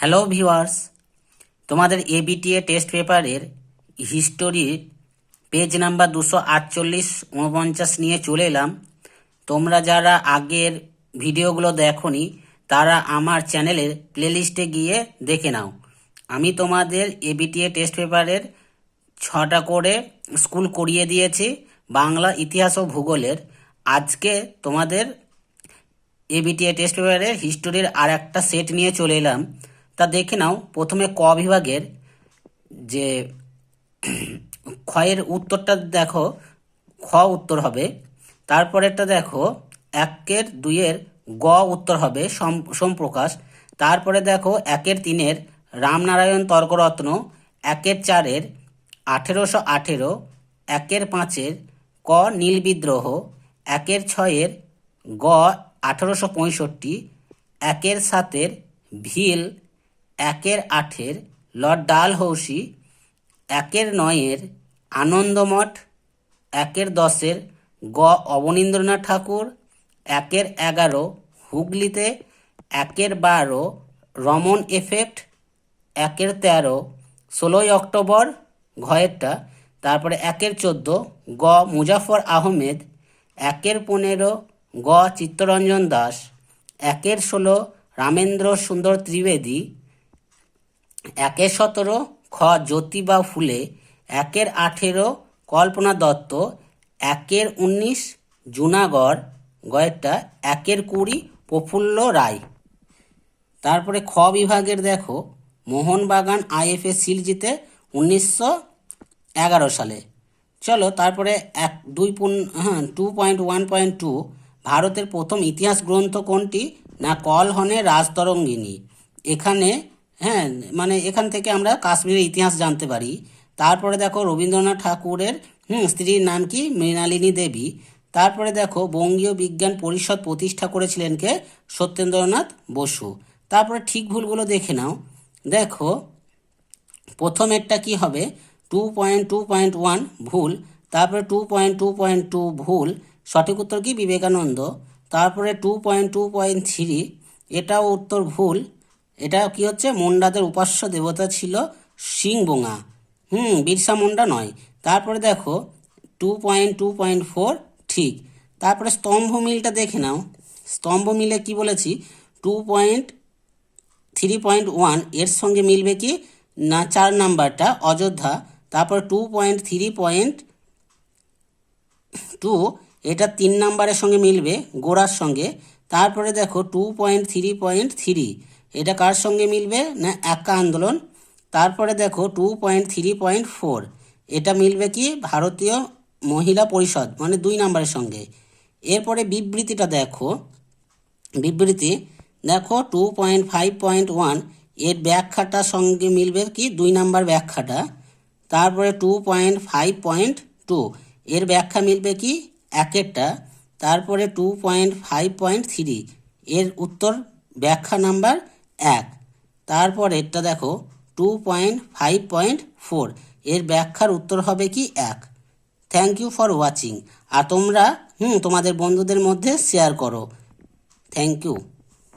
Hello viewers, তোমাদের ABTA test পেপারের হিস্টোরির পেজ নাম্বার দুশো আটচল্লিশ উনপঞ্চাশ নিয়ে চলে এলাম। তোমরা যারা আগের ভিডিওগুলো দেখোনি, তারা আমার চ্যানেলের প্লেলিস্টে গিয়ে দেখে নাও। আমি তোমাদের এবিটিএ টেস্ট পেপারের ছটা করে স্কুল করিয়ে দিয়েছি, বাংলা ইতিহাস ও ভূগোলের। আজকে তোমাদের এবিটিএ টেস্ট পেপারের হিস্টোরির আর একটা সেট নিয়ে চলে এলাম। তা দেখে নাও। প্রথমে ক বিভাগের যে ক্ষয়ের উত্তরটা দেখো, খ উত্তর হবে। তারপরেরটা দেখো, একের দুইয়ের গ উত্তর হবে সম- সোমপ্রকাশ। তারপরে দেখো, একের তিনের রামনারায়ণ তর্করত্ন, একের চারের আঠেরোশো আঠেরো, একের পাঁচের ক নীল বিদ্রোহ, একের ছয়ের গ আঠেরোশো পঁয়ষট্টি, একের সাতের ভিল একের আঠের লর্ড ডালহৌসি, একের নয়ের আনন্দমঠ, একের দশের গ অবনীন্দ্রনাথ ঠাকুর, একের এগারো হুগলিতে, একের বারো রমন এফেক্ট একের তেরো ষোলোই অক্টোবর ঘয়েরটা, তারপরে একের চোদ্দ গ মুজাফর আহমেদ, একের পনেরো গ চিত্তরঞ্জন দাস, একের ষোলো রামেন্দ্র সুন্দর ত্রিবেদী একের সতেরো, খ জ্যোতিবা ফুলে, একের আঠেরো, কল্পনা দত্ত, একের উনিশ, জুনাগড়, গয়েরটা, একের কুড়ি, প্রফুল্ল রায়। তারপরে খ বিভাগের দেখো, মোহনবাগান আইএফএ সিল জিতে উনিশশো এগারো সালে। চলো তারপরে এক, দুই হ্যাঁ two point one point two ভারতের প্রথম ইতিহাস গ্রন্থ কোনটি? না, কলহনে রাজতরঙ্গিনী। এখানে হ্যাঁ মানে এখান থেকে আমরা কাশ্মীরের ইতিহাস জানতে পারি। তারপরে দেখো রবীন্দ্রনাথ ঠাকুরের, হুম, স্ত্রীর নাম কি? মৃণালিনী দেবী। তারপরে দেখো বঙ্গীয় বিজ্ঞান পরিষদ প্রতিষ্ঠা করেছিলেন কে? সত্যেন্দ্রনাথ বসু। তারপরে ঠিক ভুলগুলো দেখে নাও। দেখো প্রথমেরটা কি হবে? Two point two point one ভুল। তারপরে two point two point two ভুল। সঠিক উত্তর কি? বিবেকানন্দ। তারপরে two point two point three এটাও উত্তর ভুল। এটা কি হচ্ছে? মুন্ডাদের উপাস্য দেবতা ছিল সিংবোঙা। হুম, বিরসা মুন্ডা নয়। তারপরে দেখো two point two point four ঠিক। তারপরে স্তম্ভ মিলটা দেখে নাও। স্তম্ভ মিলে কি বলেছি? টু পয়েন্ট থ্রি পয়েন্ট ওয়ানের সঙ্গে মিলবে কি? না, চার নাম্বারটা, অযোধ্যা। তারপর two point three point two এটা তিন নাম্বারের সঙ্গে মিলবে, গোড়ার সঙ্গে। তারপরে দেখো two point three point three এটা কার সঙ্গে মিলবে? না, একা আন্দোলন। তারপরে দেখো two point three point four এটা মিলবে কি? ভারতীয় মহিলা পরিষদ মানে দুই নাম্বারের সঙ্গে। এরপরে বিবৃতিটা দেখো। বিবৃতি, দেখো টু পয়েন্ট ফাইভ পয়েন্ট ওয়ানের ব্যাখ্যাটার সঙ্গে মিলবে কি? দুই নাম্বার ব্যাখ্যাটা। তারপরে two point five point two এর ব্যাখ্যা মিলবে কি? একেরটা। তারপরে two point five point three এর উত্তর ব্যাখ্যা নাম্বার এক। তারপর এটা দেখো two point five point four এর ব্যাখ্যার উত্তর হবে কি এক। থ্যাংক ইউ ফর ওয়াচিং আর তোমরা, হুম, তোমাদের বন্ধুদের মধ্যে শেয়ার করো। Thank you